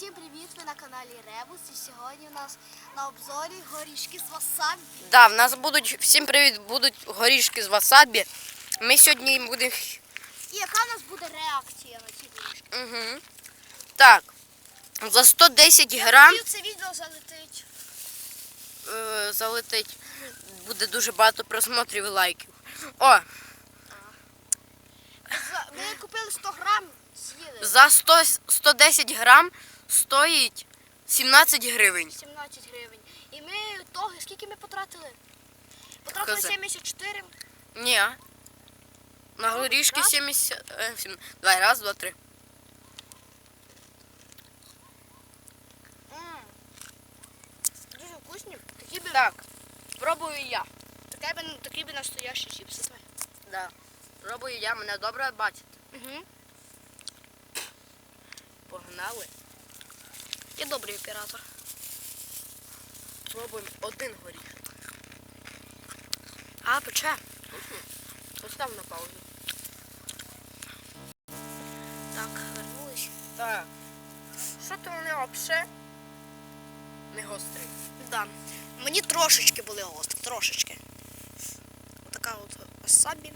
Всім привіт! Ви на каналі Ребус. І сьогодні у нас на обзорі горішки з васабі. Да, в нас будуть всім привіт, будуть горішки з васабі. Ми сьогодні будемо. І яка у нас буде реакція на ці горішки? Угу. Так. За 110 грам Я це відео залетить. е, залетить. Буде дуже багато просмотрів і лайків. О, За- Ми купили 100 грам, з'їли за 100, 110 грам стоїть 17 гривень. 17 гривень. І ми того, скільки ми потратили? Потратили Кази. 74. Ні. На горішки раз. 70. е, сім- Давай, раз, два, три. М. Дуже вкусні. Такі би, Так, пробую я. такі би, такі би настоящі чіпси. Знай. Да. Пробую я, мене добре бачите. Угу. Погнали. Я добрий оператор. Пробуємо один горіх. А, пече. Постав на паузу. Так, вернулись. Так. Що то вони взагалі не гострий? Да. Мені трошечки були гострі, трошечки. Отака от васабі.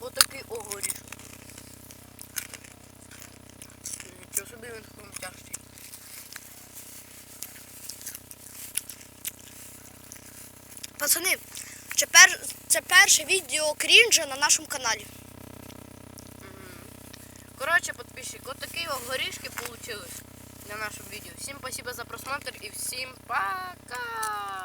Отакий огорішок. Він хрумтящий. Пацани, це, пер... це перше відео крінжа на нашому каналі. Коротше, підписчик, от такі горішки получились на нашому відео. Всім спасибо за просмотр і всім пока!